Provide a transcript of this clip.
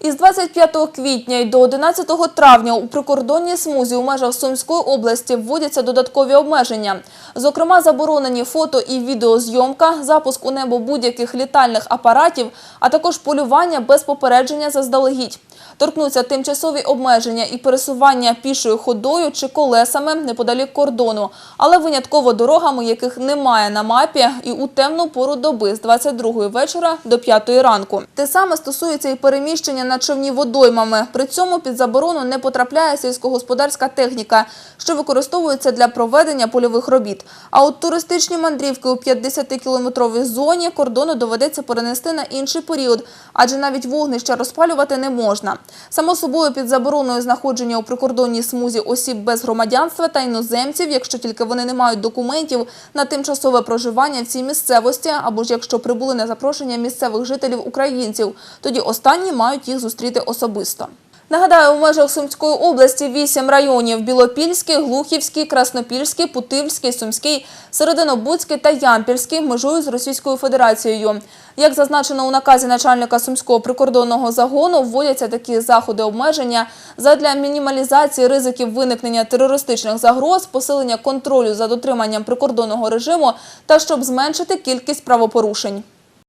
Із 25 квітня й до 11 травня у прикордонній смузі у межах Сумської області вводяться додаткові обмеження. Зокрема, заборонені фото і відеозйомка, запуск у небо будь-яких літальних апаратів, а також полювання без попередження заздалегідь. Торкнуться тимчасові обмеження і пересування пішою ходою чи колесами неподалік кордону, але винятково дорогами, яких немає на мапі, і у темну пору доби з 22 вечора до 5 ранку. Те саме стосується і переміщення на човні водоймами. При цьому під заборону не потрапляє сільськогосподарська техніка, що використовується для проведення польових робіт. А от туристичні мандрівки у 50-кілометровій зоні кордону доведеться перенести на інший період, адже навіть вогнища розпалювати не можна. Само собою під забороною знаходження у прикордонній смузі осіб без громадянства та іноземців, якщо тільки вони не мають документів на тимчасове проживання в цій місцевості, або ж якщо прибули на запрошення місцевих жителів українців, тоді останні мають їх зустріти особисто. Нагадаю, у межах Сумської області вісім районів – Білопільський, Глухівський, Краснопільський, Путивський, Сумський, Серединобудський та Ямпільський межують з Російською Федерацією. Як зазначено у наказі начальника Сумського прикордонного загону, вводяться такі заходи обмеження задля мінімалізації ризиків виникнення терористичних загроз, посилення контролю за дотриманням прикордонного режиму та щоб зменшити кількість правопорушень.